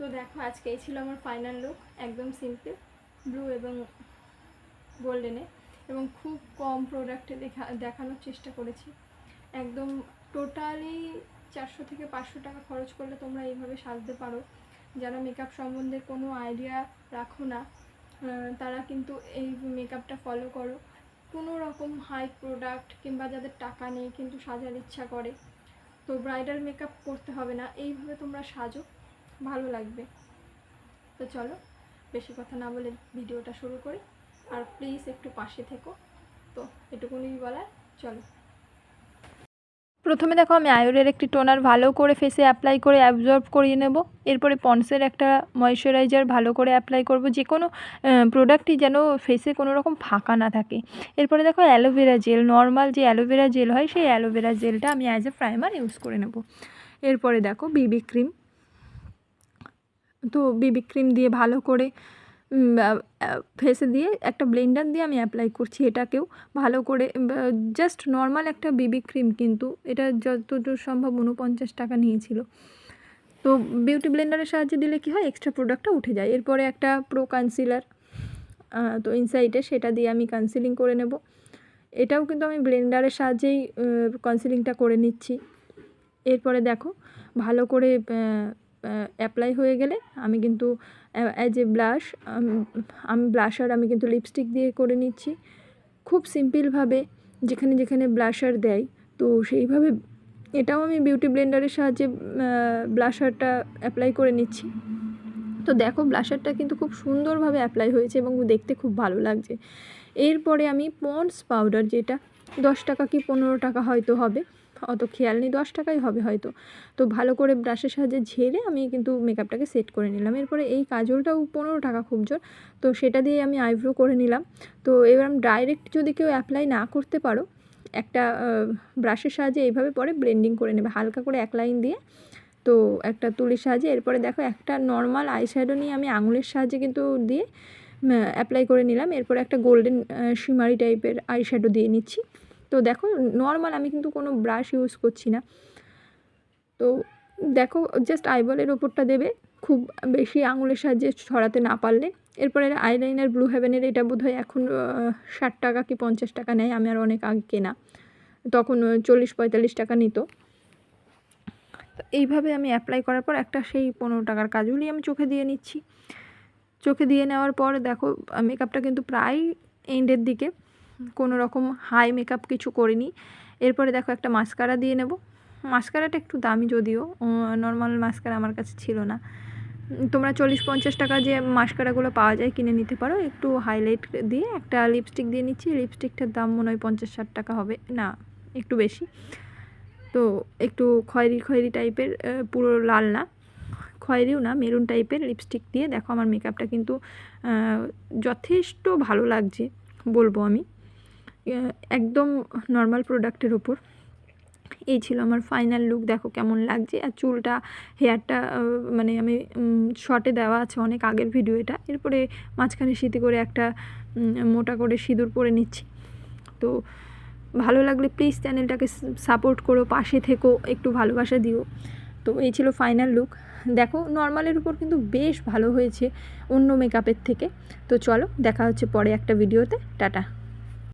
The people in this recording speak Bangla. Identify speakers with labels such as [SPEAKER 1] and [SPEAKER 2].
[SPEAKER 1] তো দেখো, আজকে এই ছিল আমার ফাইনাল লুক একদম সিম্পল ব্লু এবং গোল্ডেনে এবং খুব কম প্রোডাক্টে দেখা, দেখানোর চেষ্টা করেছি। একদম টোটালি চারশো থেকে পাঁচশো টাকা খরচ করলে তোমরা এইভাবে সাজতে পারো। যারা মেকআপ সম্বন্ধে কোনো আইডিয়া রাখো না তারা কিন্তু এই মেকআপটা ফলো করো। কোনো রকম হাই প্রোডাক্ট কিংবা যাদের টাকা নেই কিন্তু সাজার ইচ্ছা করে, তো ব্রাইডাল মেকআপ করতে হবে না। এইভাবে তোমরা সাজো। ভালো লাগবে। তো চলো, বেশি কথা না বলে ভিডিওটা শুরু করি। আর প্লিজ একটু পাশে থেকো। তো এটুকুনি বলার, চলো।
[SPEAKER 2] প্রথমে দেখো, আমি আয়ুরের একটি টোনার ভালো করে ফেসে অ্যাপ্লাই করে অ্যাবজর্ব করিয়ে নেব। এরপরে পন্সের একটা ময়শ্চারাইজার ভালো করে অ্যাপ্লাই করব। যে কোনো প্রোডাক্টই যেন ফেসে কোনো রকম ফাঁকা না থাকে। এরপরে দেখো অ্যালোভেরা জেল নর্মাল যে অ্যালোভেরা জেল হয়, সেই অ্যালোভেরা জেলটা আমি অ্যাজ এ প্রাইমার ইউজ করে নেব। এরপরে দেখো বিবি ক্রিম তো বিবি ক্রিম দিয়ে ভালো করে ফেসে দিয়ে একটা ব্লেন্ডার দিয়ে আমি অ্যাপ্লাই করছি এটাকেও ভালো করে জাস্ট নর্মাল একটা বিবি ক্রিম কিন্তু এটা যতদূর সম্ভব উনপঞ্চাশ টাকা নিয়েছিল। তো বিউটি ব্লেন্ডারের সাহায্যে দিলে কি হয়? এক্সট্রা প্রোডাক্টটা উঠে যায়। এরপরে একটা প্রো কনসিলার তো ইনসাইডে সেটা দিয়ে আমি কনসিলিং করে নেব। এটাও কিন্তু আমি ব্লেন্ডারের সাহায্যেই কনসিলিংটা করে নিচ্ছি। এরপরে দেখো, ভালো করে অ্যাপ্লাই হয়ে গেলে আমি কিন্তু অ্যাজ এ ব্লাশ আমি ব্লাশার আমি কিন্তু লিপস্টিক দিয়ে করে নিচ্ছি। খুব সিম্পলভাবে যেখানে যেখানে ব্লাশার দেয়, তো সেইভাবে এটাও আমি বিউটি ব্লেন্ডারের সাহায্যে ব্লাশারটা অ্যাপ্লাই করে নিচ্ছি। তো দেখো ব্লাশারটা কিন্তু খুব সুন্দরভাবে অ্যাপ্লাই হয়েছে এবং দেখতে খুব ভালো লাগছে। এরপরে আমি পন্ডস পাউডার যেটা, দশ টাকা কি পনেরো টাকা হয়তো হবে অত খেয়াল নেই, দশ টাকাই হবে হয়তো। তো ভালো করে ব্রাশের সাহায্যে ঝেড়ে আমি কিন্তু মেকআপটাকে সেট করে নিলাম। এরপরে এই কাজলটাও পনেরো টাকা খুব জোর, তো সেটা দিয়ে আমি আইব্রো করে নিলাম। তো এবার ডাইরেক্ট যদি কেউ অ্যাপ্লাই না করতে পারো, একটা ব্রাশের সাহায্যে এইভাবে পরে ব্লেন্ডিং করে নেবে। হালকা করে এক লাইন দিয়ে, তো একটা তুলির সাহায্যে। এরপরে দেখো একটা নর্মাল আই শ্যাডো নিয়ে আমি আঙুলের সাহায্যে কিন্তু দিয়ে অ্যাপ্লাই করে নিলাম। এরপরে একটা গোল্ডেন শিমারি টাইপের আই শ্যাডো দিয়ে নিচ্ছি। তো দেখো নর্মাল আমি কিন্তু কোনো ব্রাশ ইউজ করছি না। তো দেখো জাস্ট আইবলের ওপরটা দেবে, খুব বেশি আঙুলের সাহায্যে ছড়াতে না পারলে। এরপরে আইলাইনার ব্লু হেভেনের এটা বোধ হয় এখন ষাট টাকা কি পঞ্চাশ টাকা নেয়, আমি আর অনেক আগে কেনা। তখন চল্লিশ পঁয়তাল্লিশ টাকা নিত। এইভাবে আমি অ্যাপ্লাই করার পর একটা সেই পনেরো টাকার কাজগুলি আমি চোখে দিয়ে নিচ্ছি। চোখে দিয়ে নেওয়ার পর দেখো মেকআপটা কিন্তু প্রায় এন্ডের দিকে। কোনো রকম হাই মেকআপ কিছু করিনি। এরপরে দেখো একটা মাস্কারা দিয়ে নেব। মাস্কারাটা একটু দামি যদিও নর্মাল মাস্কারা আমার কাছে ছিল না। তোমরা চল্লিশ পঞ্চাশ টাকা যে মাস্কারাগুলো পাওয়া যায় কিনে নিতে পারো। একটু হাইলাইট দিয়ে একটা লিপস্টিক দিয়ে নিচ্ছি। লিপস্টিকটার দাম মনে হয় পঞ্চাশ ষাট টাকা হবে। না, একটু বেশি। তো একটু খয়েরি খয়েরি টাইপের পুরো লাল না। খয়েরিও না, মেরুন টাইপের লিপস্টিক দিয়ে দেখো আমার মেকআপটা কিন্তু যথেষ্ট ভালো লাগছে বলব আমি। একদম নর্মাল প্রোডাক্টের ওপর এই ছিল আমার ফাইনাল লুক দেখো কেমন লাগছে। আর চুলটা হেয়ারটা মানে আমি শর্টে দেওয়া আছে অনেক আগের ভিডিও এটা। এরপরে মাঝখানে শীতে করে একটা মোটা করে সিঁদুর পরে নিচ্ছি। তো ভালো লাগলে প্লিজ চ্যানেলটাকে সাপোর্ট করো, পাশে থেকো, একটু ভালোবাসা দিও। তো এই ছিল ফাইনাল লুক দেখো নর্মালের উপর কিন্তু বেশ ভালো হয়েছে অন্য মেকআপের থেকে। তো চলো, দেখা হচ্ছে পরে একটা ভিডিওতে টাটা।